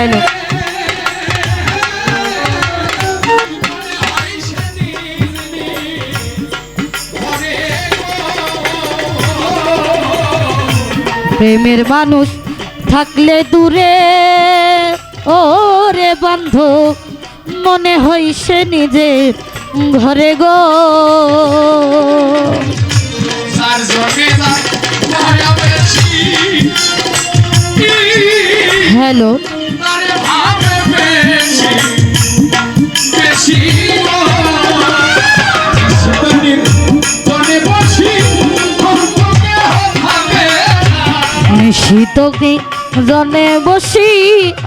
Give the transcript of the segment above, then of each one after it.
Hello প্রেমের মানুষ থাকলে দূরে ও রে বান্ধ মনে হয় সে নিজে ঘরে গো। নিশিত জনে বসি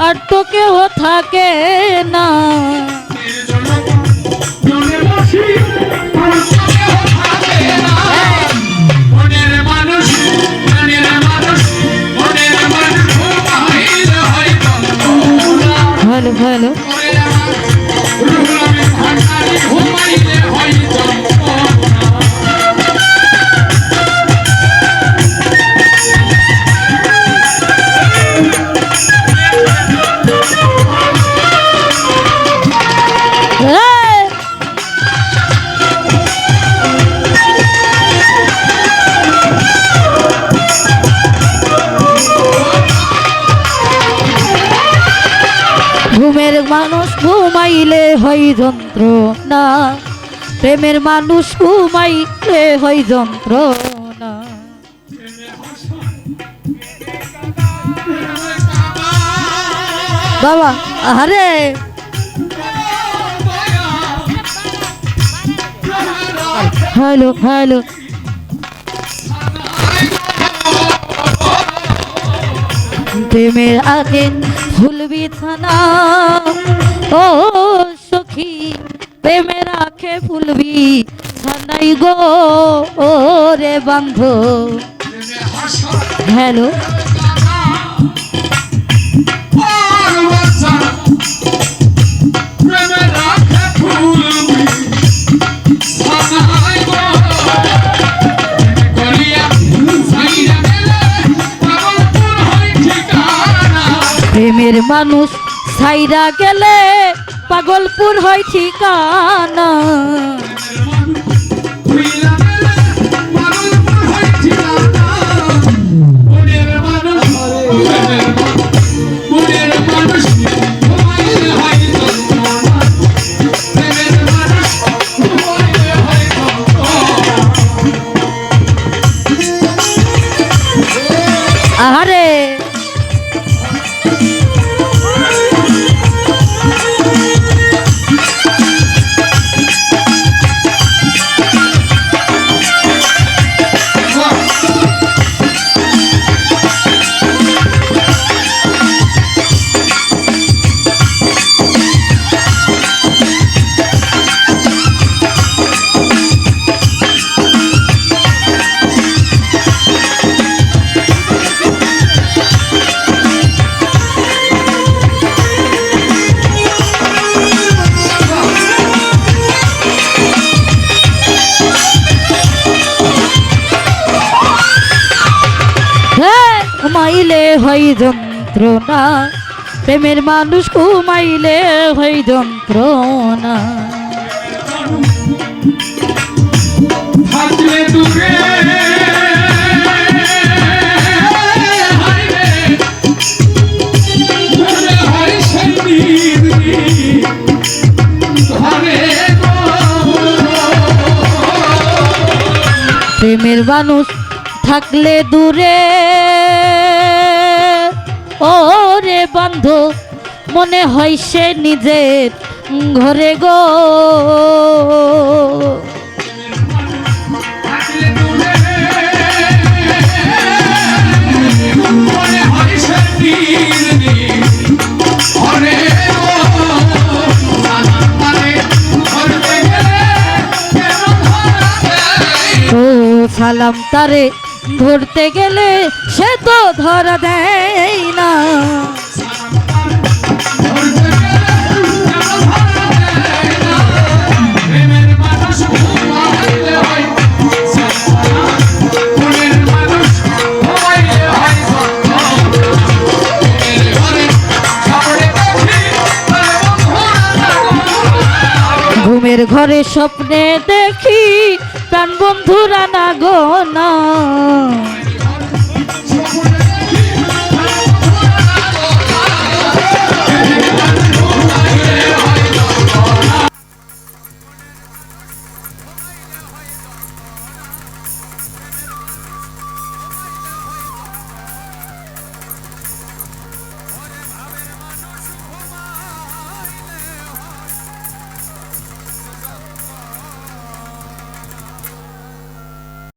আর তো কেউ থাকে না। ঘুমাইলে হয় যন্ত্র না প্রেমের মানুষ ঘুমাইলে হয় যন্ত্র বাবা আরে হ্যালো হ্যালো। প্রেমের আগে ফুল বিছানা। ও ফুলবি ছানাই গো ও রে বান্ধ। হ্যালো প্রেমের মানুষ সাইরা গেলে পাগলপুর হয় ঠিকানা। মানুষ ঘুমাইলে হ্যাঁ হয় যন্ত্রণা। প্রেমের মানুষ ঘুমাইলে হয় যন্ত্রণা। প্রেমের মানুষ থাকলে দূরে ও রে বন্ধ মনে হয় সে নিজের ঘরে গো। সালাম তারে ধরতে গেলে সে তো ধরা দেয় না। ঘরে স্বপ্নে দেখি প্রাণ বন্ধুরা না গো না।